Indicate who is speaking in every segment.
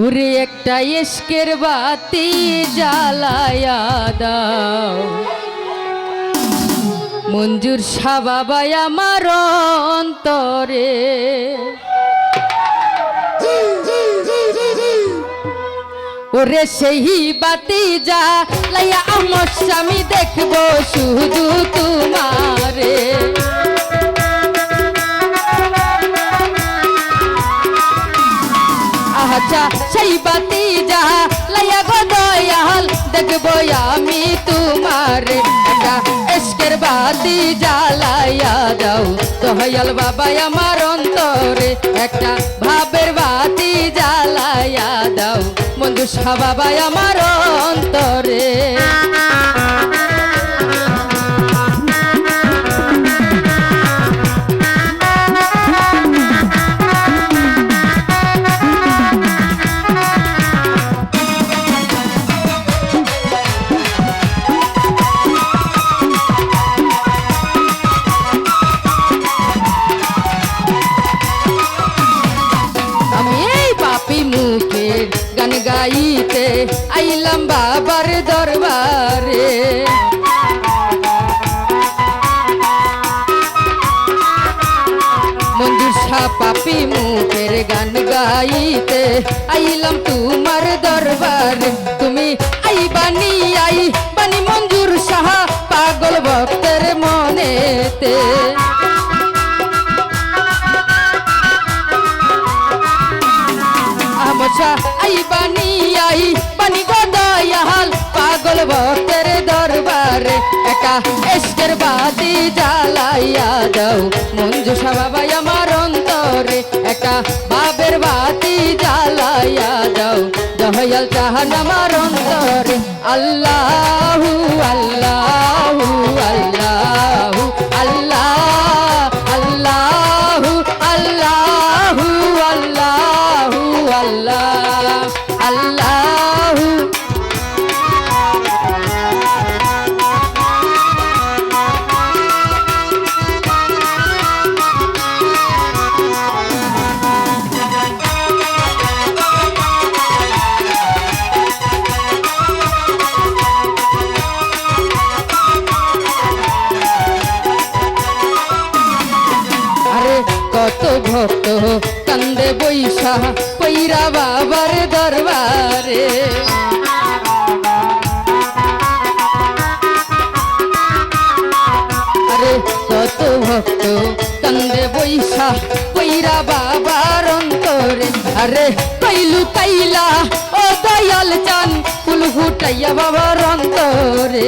Speaker 1: উরে একটা ইস্কের বাতি জ্বালায়া দাও। মঞ্জুর সাবাবাই আমার অন্তরে। ওরে সেই বাতি যা লাইয়া আমার স্বামী দেখব শুধু তোমারে। আচ্ছা সেই বাতি যা লাইয়া গো দয়াল, দেখব আমি তোমার একটা এসকের বাতি জ্বালাইয়া দাও, দয়াল বাবা আমার অন্তরে। একটা ভাবের বাতি জ্বালাইয়া দাও, বন্ধু সাবা বাবা আমার আইলাম বাবার দরবারে। মঞ্জুর শাহ পাপি মুখের গান গাইতে আইলাম তোমার দরবারে। তুমি আই বানি আই বানি মঞ্জুর শাহ পাগল ভক্তের মনেতে। ভক্তের দরবারে একা এসকের বাতি জ্বালাইয়া দাও। মঞ্জু বাবাই আমার অন্তরে একা বাবের বাতি জ্বালাইয়া দাও। জহয়াল চাহান আমার অন্তরে। আল্লাহু আল্লাহু। কত ভক্ত কান্দে বৈশা কইরা বাবার দরবারে। আরে কত ভক্ত কান্দে বৈশা কইরা বাবার অন্তরে। আরে কইলু কাইলা ও দয়াল চান, ফুল ফুটাইয়া বাবার অন্তরে।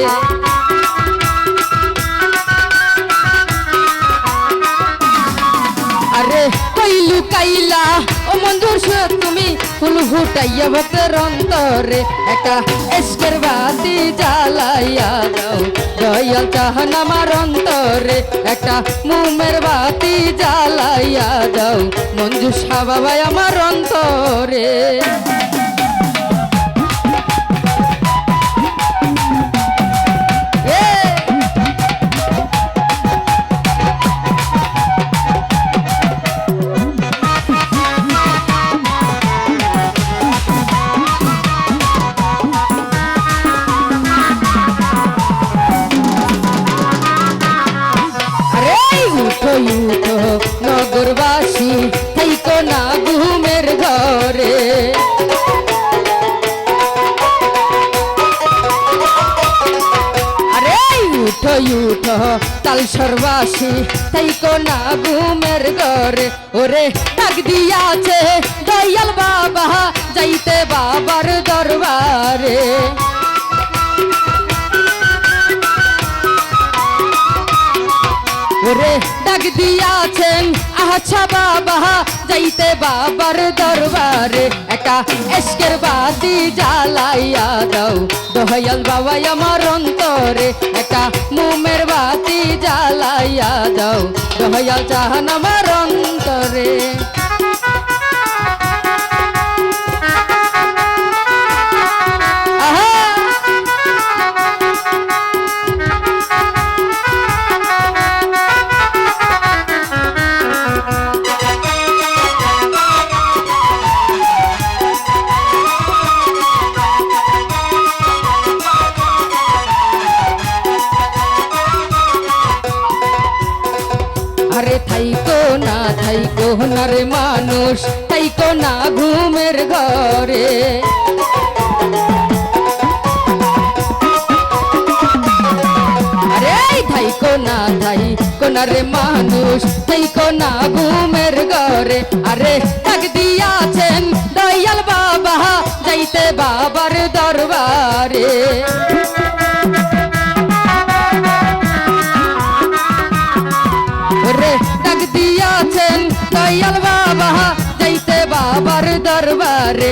Speaker 1: আরে কইলু কাইলা? ও মঞ্জুর তুমি ফুল ফুটাইয়া ভক্তের অন্তরে। একটা এসকের বাতি জ্বালাইয়া দাও, দয়াল চাহন আমার অন্তরে। একটা মুমের বাতি জ্বালাইয়া দাও মঞ্জু বাবাই আমার অন্তরে। উঠো তাল সর্বাসী থাইকো না ঘুমের ঘরে। ওরে ডাক দিয়াছে, দয়াল বাবা, যাইতে বাবার দরবারে। ওরে ডাক দিয়াছেন আচ্ছা বাবা, যাইতে বাবার দরবারে, একা এসকের বাতি জ্বালাইয়া দাও। দয়াল বাবা আমার অন্তরে, একা মুমের বাতি জ্বালাইয়া দাও। দয়াল চাহান আমার অন্তরে। কোনারে মানুষ, তাই কোনা ঘুমের ঘরে। থাই কোনা থাই কোনারে মানুষ, তাই কোনা ঘুমের ঘরে। আরে ডাক দিয়াছেন দয়াল বাবা, যাইতে বাবার দরবারে।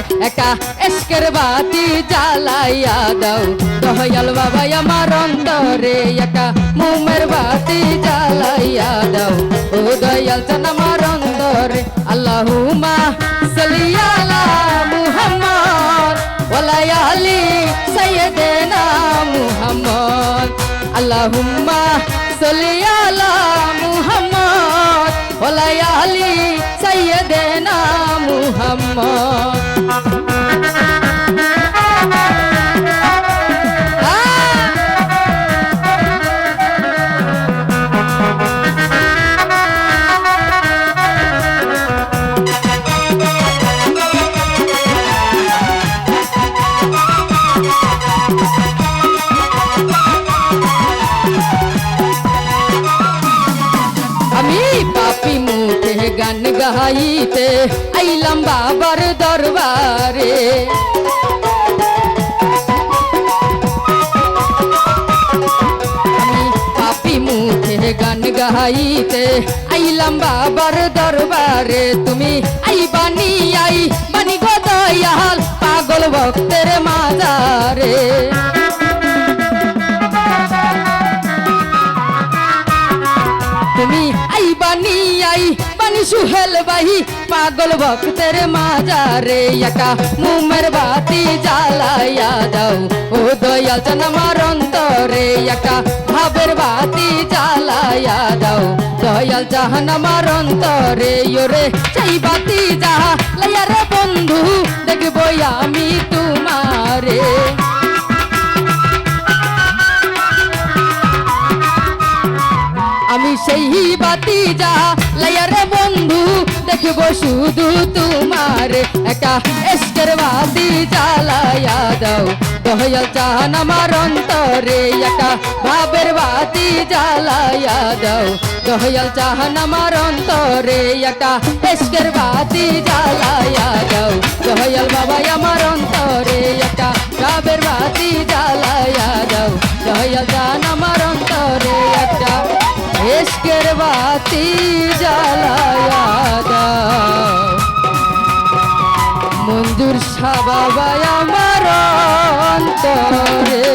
Speaker 1: দরবারে একা এসকের বাতি জ্বালাইয়া দাও। দয়াল বাবা, আমার অন্তরে একা মুমের বাতি জ্বালাইয়া দাও। ও দয়াল চান আমার অন্তরে আল্লাহুমা সাল্লিয়ালা মুহাম্মদ ওয়ালা আলি সাইয়্যিদিনা মুহাম্মদ। আল্লাহুম্মা সাল্লি আলা মুহাম্মদ ওয়ালা আলি সাইয়্যিদিনা মুহাম্মদ। পাপি মুখে গান গাইতে আইলাম বাবার দরবারে আমি পাপি মুখে গান গাইতে আইলাম বাবার দরবারে তুমি আই বানি আই বানি গো দয়াল পাগল ভক্তের মাজারে সুহেল বাহি, পাগল ভক্তের মাজারে একা। মুমের বাতি জ্বালাইয়া দাও, ও দয়াল জান আমার অন্তরে একা। ভাবের বাতি জ্বালাইয়া দাও, দয়াল জাহান আমার অন্তরে। ইয়োরে চাই বাতি যাহা লাইয়া রে বন্ধু দেখব আমি তোমারে। আমি সেই বাতি যা লাইয়ারে বন্ধু দেখব শুধু তোমার। একা এসকের বাতি জ্বালায়া দাও। দয়াল চাহান আমার অন্তরে। একা ভাবের বাতি জ্বালায়া দাও। দয়াল চাহান আমার অন্তরে। একা এসকের বাতি জ্বালায়া দাও। দয়াল বাবা আমার অন্তরে। একা ভাবের বাতি জ্বালায়া দাও। দহয়াল চাহান আমার বাতি জ্বালায়া দাও। মঞ্জুর সাবাবাই আমার অন্তরে